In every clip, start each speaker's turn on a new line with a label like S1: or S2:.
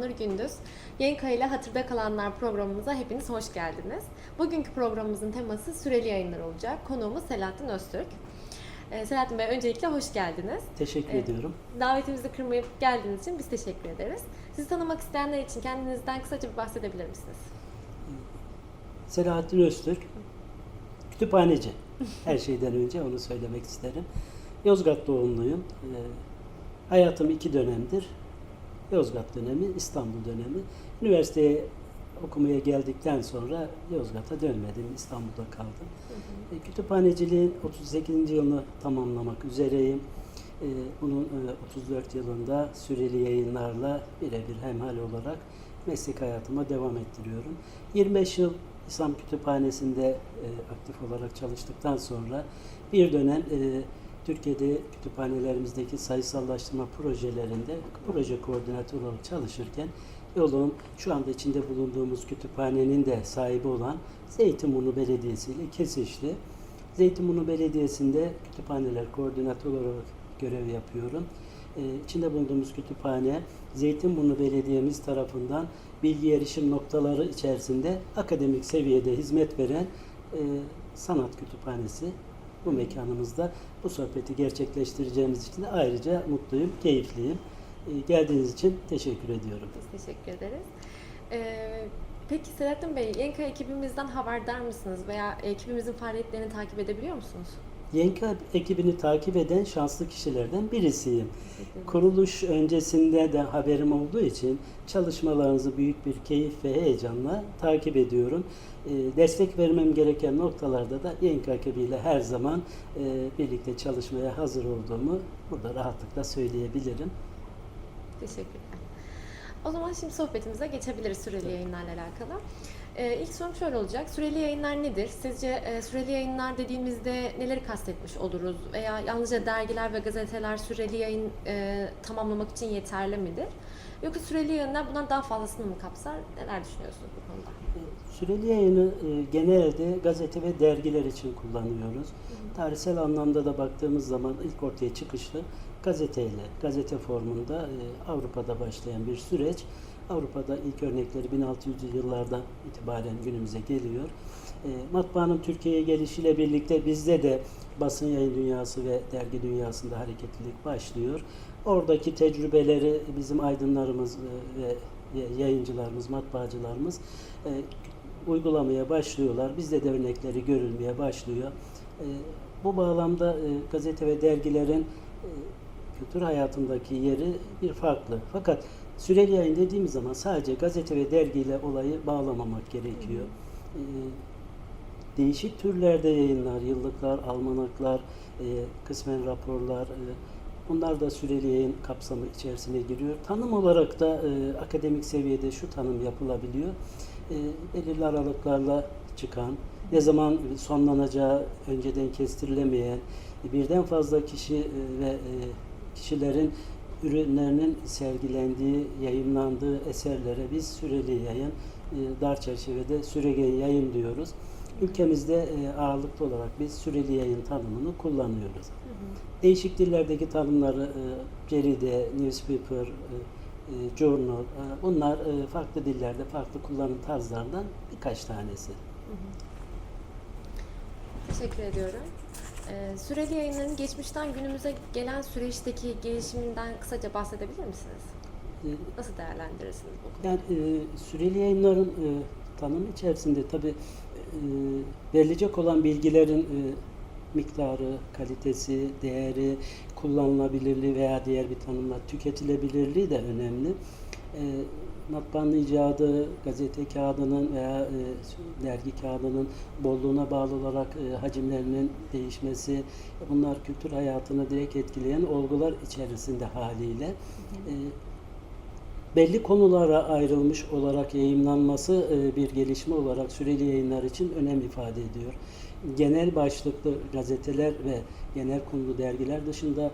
S1: Merhaba değerli izleyicilerimiz. Ben Sema Nur Gündüz. Yenka ile Hatırda Kalanlar programımıza hepiniz hoş geldiniz. Bugünkü programımızın teması süreli yayınlar olacak. Konuğumuz Selahattin Öztürk. Ee, Selahattin Bey öncelikle hoş geldiniz.
S2: Teşekkür
S1: Evet.
S2: ediyorum.
S1: Davetimizi kırmayıp geldiğiniz için biz teşekkür ederiz. Sizi tanımak isteyenler için kendinizden kısaca bir bahsedebilir misiniz?
S2: Selahattin Öztürk, kütüphaneci. Her şeyden önce onu söylemek isterim. Yozgat doğumluyum. Ee, hayatım iki dönemdir. Yozgat dönemi, İstanbul dönemi. Üniversiteye okumaya geldikten sonra Yozgat'a dönmedim. İstanbul'da kaldım. E, Kütüphaneciliğin 38. yılını tamamlamak üzereyim. E, Bunun e, 34 yılında süreli yayınlarla birebir hemhal olarak meslek hayatıma devam ettiriyorum. 25 yıl İslam Kütüphanesi'nde e, aktif olarak çalıştıktan sonra bir dönem e, Türkiye'de kütüphanelerimizdeki sayısallaştırma projelerinde proje koordinatörü olarak çalışırken yolum şu anda içinde bulunduğumuz kütüphanenin de sahibi olan Zeytinburnu Belediyesi ile kesişti. Zeytinburnu Belediyesi'nde kütüphaneler koordinatör olarak görev yapıyorum. Ee, içinde bulunduğumuz kütüphane Zeytinburnu Belediyemiz tarafından bilgi erişim noktaları içerisinde akademik seviyede hizmet veren e, sanat kütüphanesi. Bu mekanımızda bu sohbeti gerçekleştireceğimiz için de ayrıca mutluyum, keyifliyim. Ee, geldiğiniz için teşekkür ediyorum.
S1: Biz teşekkür ederiz. Ee, peki Selahattin Bey, Yenka ekibimizden haberdar mısınız veya ekibimizin faaliyetlerini takip edebiliyor musunuz?
S2: Yenka ekibini takip eden şanslı kişilerden birisiyim. Kuruluş öncesinde de haberim olduğu için çalışmalarınızı büyük bir keyif ve heyecanla takip ediyorum. Ee, destek vermem gereken noktalarda da Yenka ekibiyle her zaman e, birlikte çalışmaya hazır olduğumu burada rahatlıkla söyleyebilirim.
S1: Teşekkürler. O zaman şimdi sohbetimize geçebiliriz süreli yayınlarla alakalı. Ee, ilk sorum şöyle olacak. Süreli yayınlar nedir? Sizce e, süreli yayınlar dediğimizde neleri kastetmiş oluruz? Veya yalnızca dergiler ve gazeteler süreli yayın e, tamamlamak için yeterli midir? Yoksa süreli yayınlar bundan daha fazlasını mı kapsar? Neler düşünüyorsunuz bu konuda?
S2: Süreli yayını e, genelde gazete ve dergiler için kullanıyoruz. Tarihsel anlamda da baktığımız zaman ilk ortaya çıkışlı gazeteyle, gazete formunda e, Avrupa'da başlayan bir süreç. Avrupa'da ilk örnekleri 1600'lü yıllardan itibaren günümüze geliyor. E, matbaanın Türkiye'ye gelişiyle birlikte bizde de basın yayın dünyası ve dergi dünyasında hareketlilik başlıyor. Oradaki tecrübeleri bizim aydınlarımız e, ve yayıncılarımız, matbaacılarımız e, uygulamaya başlıyorlar. Bizde de örnekleri görülmeye başlıyor. E, bu bağlamda e, gazete ve dergilerin e, kültür hayatındaki yeri bir farklı. Fakat süreli yayın dediğimiz zaman sadece gazete ve dergiyle olayı bağlamamak gerekiyor. E, değişik türlerde yayınlar, yıllıklar, almanaklar, e, kısmen raporlar, e, bunlar da süreli yayın kapsamı içerisine giriyor. Tanım olarak da e, akademik seviyede şu tanım yapılabiliyor. E, belirli aralıklarla çıkan, ne zaman sonlanacağı önceden kestirilemeyen, birden fazla kişi e, ve e, kişilerin ürünlerinin sergilendiği, yayınlandığı eserlere biz süreli yayın, e, dar çerçevede süreli yayın diyoruz. Ülkemizde e, ağırlıklı olarak biz süreli yayın tanımını kullanıyoruz. Değişik dillerdeki tanımları ceride, newspaper, e, e, journal, bunlar farklı dillerde farklı kullanım tarzlarından birkaç tanesi.
S1: Teşekkür ediyorum. Ee, süreli yayınların geçmişten günümüze gelen süreçteki gelişiminden kısaca bahsedebilir misiniz?
S2: E,
S1: Nasıl değerlendirirsiniz bu konuyu?
S2: Yani e, süreli yayınların e, tanımı içerisinde tabi e, verilecek olan bilgilerin e, miktarı, kalitesi, değeri, kullanılabilirliği veya diğer bir tanımla tüketilebilirliği de önemli. E, matbaanın icadı, gazete kağıdının veya e, dergi kağıdının bolluğuna bağlı olarak e, hacimlerinin değişmesi, bunlar kültür hayatını direkt etkileyen olgular içerisinde haliyle. E, belli konulara ayrılmış olarak yayınlanması e, bir gelişme olarak süreli yayınlar için önem ifade ediyor. Genel başlıklı gazeteler ve genel konulu dergiler dışında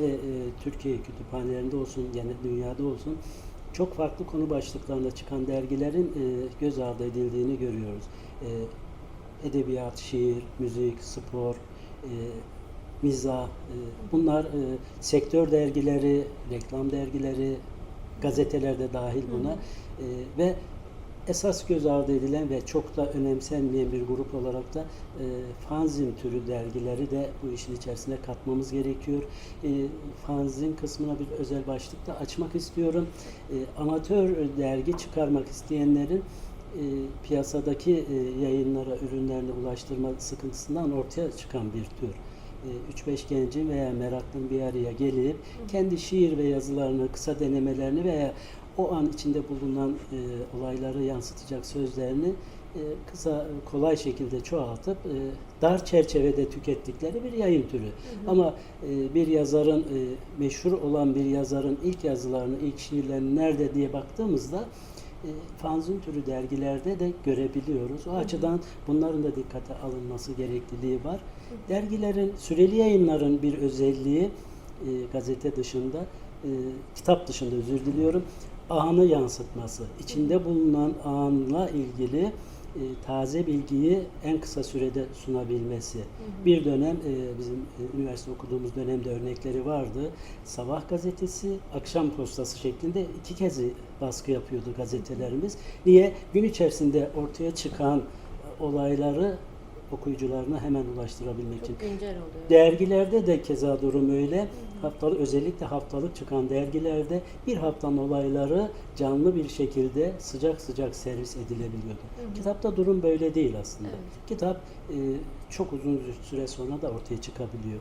S2: ve e, Türkiye kütüphanelerinde olsun, genel dünyada olsun çok farklı konu başlıklarında çıkan dergilerin e, göz ardı edildiğini görüyoruz. E, edebiyat, şiir, müzik, spor, e, mizah, e, bunlar e, sektör dergileri, reklam dergileri, gazeteler de dahil buna E, ve esas göz ardı edilen ve çok da önemsenmeyen bir grup olarak da e, fanzin türü dergileri de bu işin içerisine katmamız gerekiyor. E, fanzin kısmına bir özel başlık da açmak istiyorum. E, amatör dergi çıkarmak isteyenlerin e, piyasadaki e, yayınlara, ürünlerini ulaştırma sıkıntısından ortaya çıkan bir tür. E, 3-5 gencin veya meraklının bir araya gelip kendi şiir ve yazılarını, kısa denemelerini veya o an içinde bulunan e, olayları yansıtacak sözlerini e, kısa, kolay şekilde çoğaltıp e, dar çerçevede tükettikleri bir yayın türü. Ama e, bir yazarın, e, meşhur olan bir yazarın ilk yazılarını, ilk şiirlerini nerede diye baktığımızda e, fanzin türü dergilerde de görebiliyoruz. O açıdan bunların da dikkate alınması gerekliliği var. Dergilerin, süreli yayınların bir özelliği e, gazete dışında, e, kitap dışında özür diliyorum, anı yansıtması. İçinde bulunan anla ilgili e, taze bilgiyi en kısa sürede sunabilmesi. Bir dönem e, bizim e, üniversite okuduğumuz dönemde örnekleri vardı. Sabah gazetesi, akşam postası şeklinde iki kez baskı yapıyordu gazetelerimiz. Niye? Gün içerisinde ortaya çıkan olayları okuyucularına hemen ulaştırabilmek için.
S1: Çok güncel oluyor.
S2: Dergilerde de keza durum öyle. Haftalık özellikle haftalık çıkan dergilerde bir haftanın olayları canlı bir şekilde sıcak sıcak servis edilebiliyordu. Kitapta durum böyle değil aslında.
S1: Evet.
S2: Kitap e, çok uzun süre sonra da ortaya çıkabiliyor.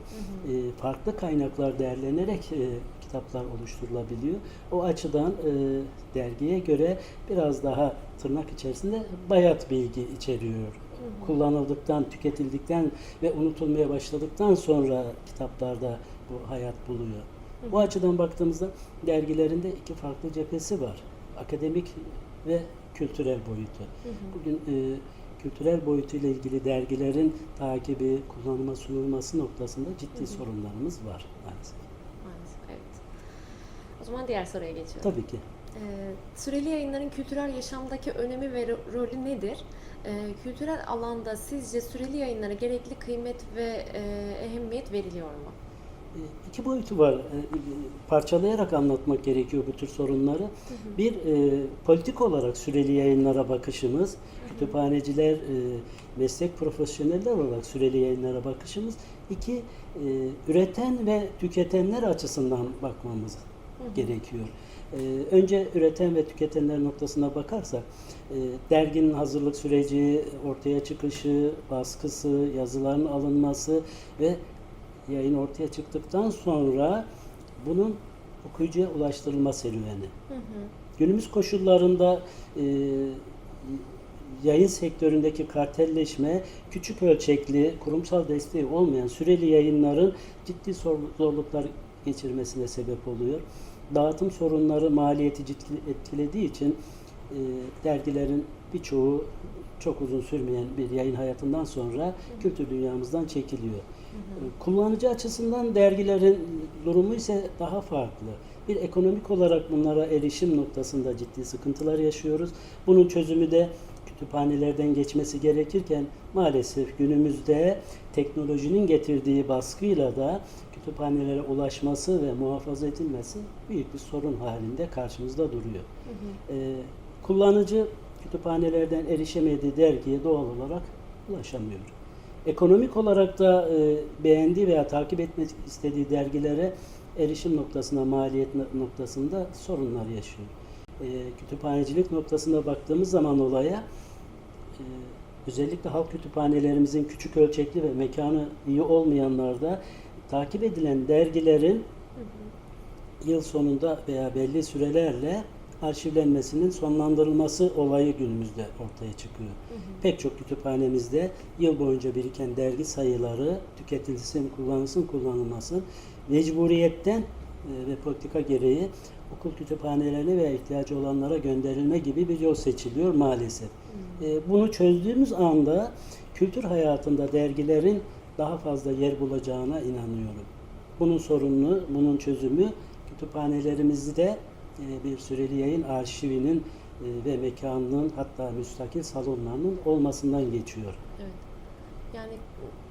S2: E, farklı kaynaklar değerlenerek e, kitaplar oluşturulabiliyor. O açıdan e, dergiye göre biraz daha tırnak içerisinde bayat bilgi içeriyor kullanıldıktan, tüketildikten ve unutulmaya başladıktan sonra kitaplarda bu hayat buluyor. Bu açıdan baktığımızda dergilerinde iki farklı cephesi var. Akademik ve kültürel boyutu. Bugün e, kültürel boyutuyla ilgili dergilerin takibi, kullanıma sunulması noktasında ciddi sorunlarımız var maalesef.
S1: O zaman diğer soruya geçiyorum.
S2: Tabii ki.
S1: Ee, süreli yayınların kültürel yaşamdaki önemi ve ro- rolü nedir? Ee, kültürel alanda sizce süreli yayınlara gerekli kıymet ve e, ehemmiyet veriliyor mu?
S2: E, İki boyutu var. E, e, Parçalayarak anlatmak gerekiyor bu tür sorunları. Bir, e, politik olarak süreli yayınlara bakışımız, kütüphaneciler, e, meslek profesyoneller olarak süreli yayınlara bakışımız. İki, e, üreten ve tüketenler açısından bakmamız gerekiyor. E, önce üreten ve tüketenler noktasına bakarsak, e, derginin hazırlık süreci, ortaya çıkışı, baskısı, yazıların alınması ve yayın ortaya çıktıktan sonra bunun okuyucuya ulaştırılma serüveni. Günümüz koşullarında e, yayın sektöründeki kartelleşme, küçük ölçekli, kurumsal desteği olmayan süreli yayınların ciddi zor- zorluklar geçirmesine sebep oluyor. Dağıtım sorunları maliyeti ciddi etkilediği için e, dergilerin birçoğu çok uzun sürmeyen bir yayın hayatından sonra kültür dünyamızdan çekiliyor. E, Kullanıcı açısından dergilerin durumu ise daha farklı. Bir ekonomik olarak bunlara erişim noktasında ciddi sıkıntılar yaşıyoruz. Bunun çözümü de kütüphanelerden geçmesi gerekirken maalesef günümüzde teknolojinin getirdiği baskıyla da kütüphanelere ulaşması ve muhafaza edilmesi büyük bir sorun halinde karşımızda duruyor. Ee, kullanıcı kütüphanelerden erişemediği dergiye doğal olarak ulaşamıyor. Ekonomik olarak da e, beğendiği veya takip etmek istediği dergilere erişim noktasına, maliyet no- noktasında sorunlar yaşıyor. E, kütüphanecilik noktasına baktığımız zaman olaya e, özellikle halk kütüphanelerimizin küçük ölçekli ve mekanı iyi olmayanlarda takip edilen dergilerin yıl sonunda veya belli sürelerle arşivlenmesinin sonlandırılması olayı günümüzde ortaya çıkıyor. Pek çok kütüphanemizde yıl boyunca biriken dergi sayıları tüketilsin, kullanılsın, kullanılmasın mecburiyetten e, ve politika gereği okul kütüphanelerine veya ihtiyacı olanlara gönderilme gibi bir yol seçiliyor maalesef. E, Bunu çözdüğümüz anda kültür hayatında dergilerin daha fazla yer bulacağına inanıyorum. Bunun sorununu, bunun çözümü kütüphanelerimizde e, bir süreli yayın arşivinin e, ve mekanının hatta müstakil salonlarının olmasından geçiyor.
S1: Evet. Yani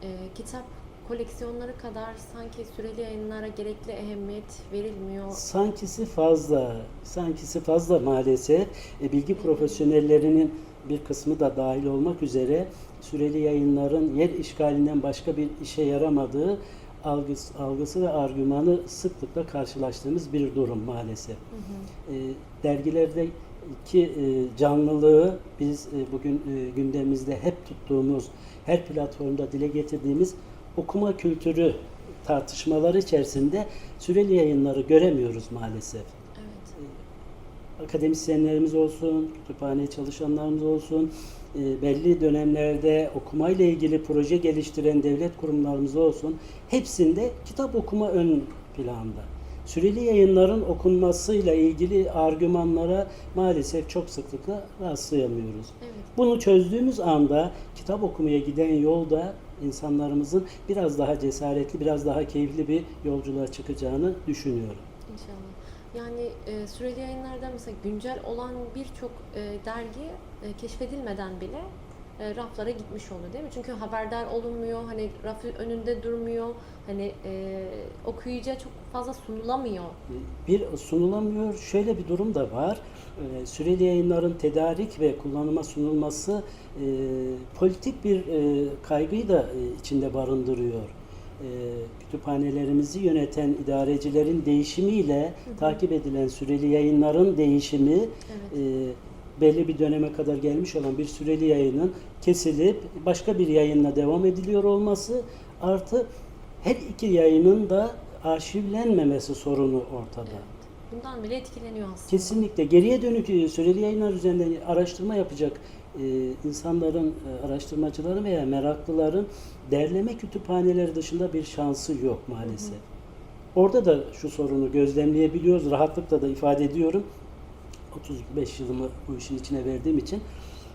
S1: e, kitap koleksiyonları kadar sanki süreli yayınlara gerekli ehemmiyet verilmiyor.
S2: Sankisi fazla, sankisi fazla maalesef. E, bilgi profesyonellerinin bir kısmı da dahil olmak üzere süreli yayınların yer işgalinden başka bir işe yaramadığı algısı, algısı ve argümanı sıklıkla karşılaştığımız bir durum maalesef. E, dergilerdeki e, canlılığı biz e, bugün e, gündemimizde hep tuttuğumuz, her platformda dile getirdiğimiz okuma kültürü tartışmaları içerisinde süreli yayınları göremiyoruz maalesef.
S1: Evet.
S2: Akademisyenlerimiz olsun, kütüphane çalışanlarımız olsun, e, belli dönemlerde okumayla ilgili proje geliştiren devlet kurumlarımız olsun, hepsinde kitap okuma ön planda. Süreli yayınların okunmasıyla ilgili argümanlara maalesef çok sıklıkla rastlayamıyoruz.
S1: Evet.
S2: Bunu çözdüğümüz anda kitap okumaya giden yolda insanlarımızın biraz daha cesaretli, biraz daha keyifli bir yolculuğa çıkacağını düşünüyorum.
S1: İnşallah. Yani e, süreli yayınlarda mesela güncel olan birçok e, dergi e, keşfedilmeden bile e, raflara gitmiş oluyor değil mi? Çünkü haberdar olunmuyor, hani rafı önünde durmuyor, hani e, okuyucuya çok fazla sunulamıyor.
S2: Bir sunulamıyor. Şöyle bir durum da var. Ee, Süreli yayınların tedarik ve kullanıma sunulması e, politik bir e, kaygıyı da e, içinde barındırıyor. E, kütüphanelerimizi yöneten idarecilerin değişimiyle takip edilen süreli yayınların değişimi
S1: Evet.
S2: e, belli bir döneme kadar gelmiş olan bir süreli yayının kesilip başka bir yayınla devam ediliyor olması artı her iki yayının da arşivlenmemesi sorunu ortada.
S1: Bundan bile etkileniyor aslında.
S2: Kesinlikle geriye dönük e, süreli yayınlar üzerinde araştırma yapacak e, insanların, e, araştırmacıların veya meraklıların derleme kütüphaneleri dışında bir şansı yok maalesef. Orada da şu sorunu gözlemleyebiliyoruz. Rahatlıkla da ifade ediyorum. 35 yılımı bu işin içine verdiğim için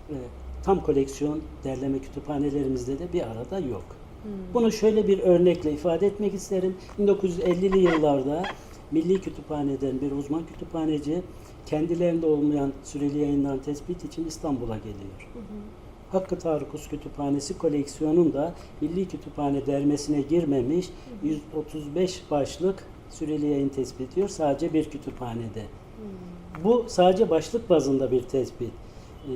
S2: e, tam koleksiyon derleme kütüphanelerimizde de bir arada yok.
S1: Hmm.
S2: Bunu şöyle bir örnekle ifade etmek isterim. 1950'li yıllarda Milli Kütüphane'den bir uzman kütüphaneci kendilerinde olmayan süreli yayınların tespit için İstanbul'a geliyor.
S1: Hı hı.
S2: Hakkı Tarıkus Kütüphanesi koleksiyonunda Milli Kütüphane dermesine girmemiş 135 başlık süreli yayın tespit ediyor sadece bir kütüphanede.
S1: Hmm.
S2: Bu sadece başlık bazında bir tespit. Ee,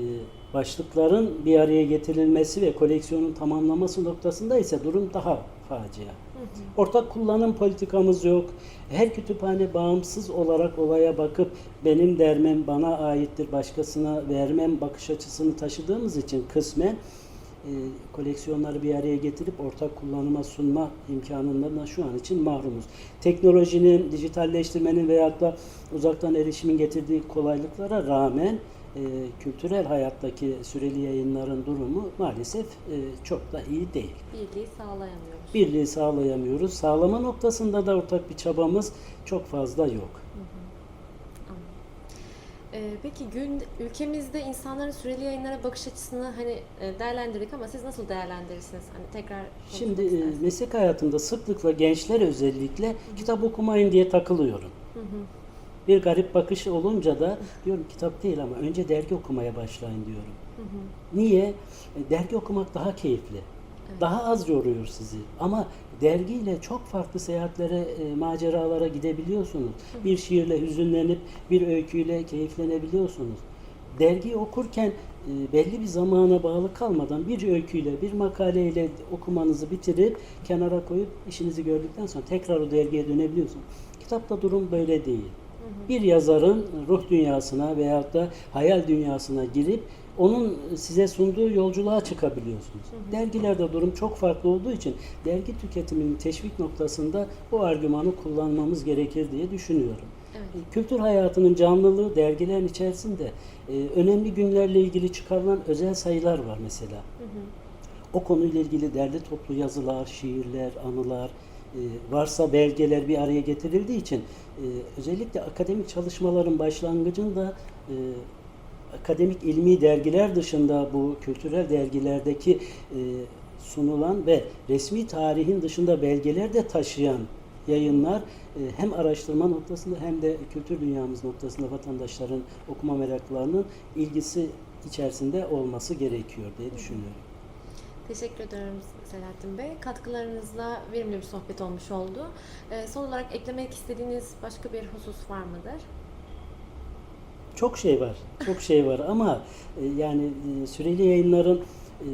S2: Başlıkların bir araya getirilmesi ve koleksiyonun tamamlaması noktasında ise durum daha facia.
S1: Hı hı.
S2: Ortak kullanım politikamız yok. Her kütüphane bağımsız olarak olaya bakıp benim dermem bana aittir, başkasına vermem bakış açısını taşıdığımız için kısmen e, koleksiyonları bir araya getirip ortak kullanıma sunma imkanından da şu an için mahrumuz. Teknolojinin, dijitalleştirmenin veyahut da uzaktan erişimin getirdiği kolaylıklara rağmen e, kültürel hayattaki süreli yayınların durumu maalesef e, çok da iyi değil
S1: Birliği sağlayamıyoruz.
S2: birliği sağlayamıyoruz. Sağlama noktasında da ortak bir çabamız çok fazla yok.
S1: Anladım. Ee, peki gün ülkemizde insanların süreli yayınlara bakış açısını hani e, değerlendirdik ama siz nasıl değerlendirirsiniz? Hani tekrar
S2: Şimdi e,
S1: isterseniz.
S2: meslek hayatımda sıklıkla gençler özellikle kitap okumayın diye takılıyorum.
S1: Hı hı.
S2: Bir garip bakış olunca da diyorum kitap değil ama önce dergi okumaya başlayın diyorum.
S1: Hı hı.
S2: Niye? E, Dergi okumak daha keyifli. Daha az yoruyor sizi. Ama dergiyle çok farklı seyahatlere, e, maceralara gidebiliyorsunuz. Bir şiirle hüzünlenip bir öyküyle keyiflenebiliyorsunuz. Dergiyi okurken e, belli bir zamana bağlı kalmadan bir öyküyle, bir makaleyle okumanızı bitirip kenara koyup işinizi gördükten sonra tekrar o dergiye dönebiliyorsunuz. Kitapta durum böyle değil. Bir yazarın ruh dünyasına veyahut da hayal dünyasına girip onun size sunduğu yolculuğa çıkabiliyorsunuz. Dergilerde durum çok farklı olduğu için dergi tüketiminin teşvik noktasında bu argümanı kullanmamız gerekir diye düşünüyorum.
S1: Evet.
S2: Kültür hayatının canlılığı dergilerin içerisinde e, önemli günlerle ilgili çıkarılan özel sayılar var mesela.
S1: Hı hı.
S2: O konuyla ilgili derli toplu yazılar, şiirler, anılar, e, varsa belgeler bir araya getirildiği için e, özellikle akademik çalışmaların başlangıcında e, akademik ilmi dergiler dışında bu kültürel dergilerdeki e, sunulan ve resmi tarihin dışında belgeler de taşıyan yayınlar e, hem araştırma noktasında hem de kültür dünyamız noktasında vatandaşların okuma meraklarının ilgisi içerisinde olması gerekiyor diye düşünüyorum.
S1: Teşekkür ederim Selahattin Bey. Katkılarınızla verimli bir sohbet olmuş oldu. Ee, son olarak eklemek istediğiniz başka bir husus var mıdır?
S2: Çok şey var, çok şey var ama e, yani e, süreli yayınların e,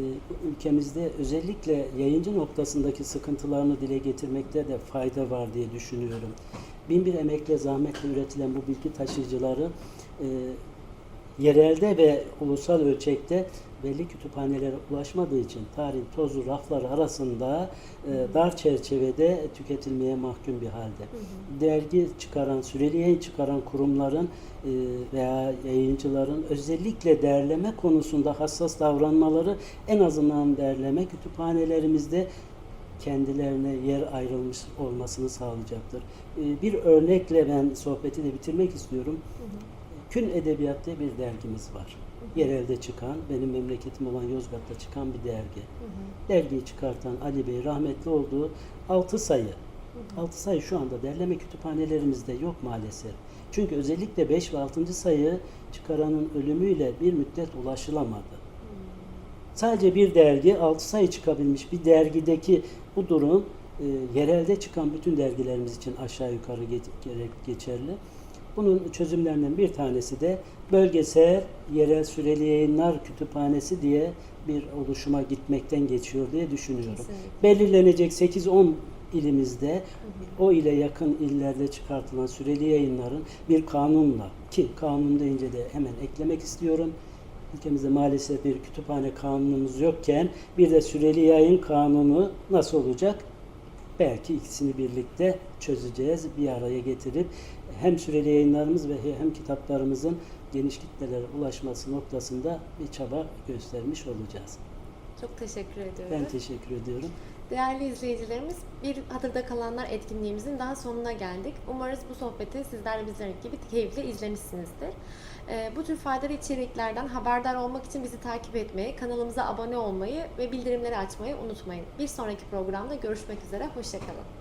S2: ülkemizde özellikle yayıncı noktasındaki sıkıntılarını dile getirmekte de fayda var diye düşünüyorum. Bin bir emekle, zahmetle üretilen bu bilgi taşıyıcıları yerelde ve ulusal ölçekte belli kütüphanelere ulaşmadığı için tarih tozlu raflar arasında e, dar çerçevede tüketilmeye mahkum bir halde. Dergi çıkaran, süreli yayın çıkaran kurumların e, veya yayıncıların özellikle derleme konusunda hassas davranmaları en azından derleme kütüphanelerimizde kendilerine yer ayrılmış olmasını sağlayacaktır. E, Bir örnekle ben sohbeti de bitirmek istiyorum. Kün Edebiyat diye bir dergimiz var. Yerelde çıkan, benim memleketim olan Yozgat'ta çıkan bir dergi. Dergiyi çıkartan Ali Bey rahmetli olduğu 6 sayı. 6 sayı şu anda derleme kütüphanelerimizde yok maalesef. Çünkü özellikle 5 ve 6. sayı çıkaranın ölümüyle bir müddet ulaşılamadı. Sadece bir dergi 6 sayı çıkabilmiş bir dergideki bu durum e, yerelde çıkan bütün dergilerimiz için aşağı yukarı ge- gerek geçerli. Bunun çözümlerinden bir tanesi de bölgesel yerel süreli yayınlar kütüphanesi diye bir oluşuma gitmekten geçiyor diye düşünüyorum.
S1: Kesinlikle.
S2: Belirlenecek 8-10 ilimizde o ile yakın illerde çıkartılan süreli yayınların bir kanunla ki kanun deyince de hemen eklemek istiyorum. Ülkemizde maalesef bir kütüphane kanunumuz yokken bir de süreli yayın kanunu nasıl olacak? Belki ikisini birlikte çözeceğiz, bir araya getirip hem süreli yayınlarımız ve hem kitaplarımızın geniş kitlelere ulaşması noktasında bir çaba göstermiş olacağız.
S1: Çok teşekkür ediyorum.
S2: Ben teşekkür ediyorum.
S1: Değerli izleyicilerimiz, bir Hatırda Kalanlar etkinliğimizin daha sonuna geldik. Umarız bu sohbeti sizler bizler gibi keyifle izlemişsinizdir. Ee, bu tür faydalı içeriklerden haberdar olmak için bizi takip etmeyi, kanalımıza abone olmayı ve bildirimleri açmayı unutmayın. Bir sonraki programda görüşmek üzere, hoşçakalın.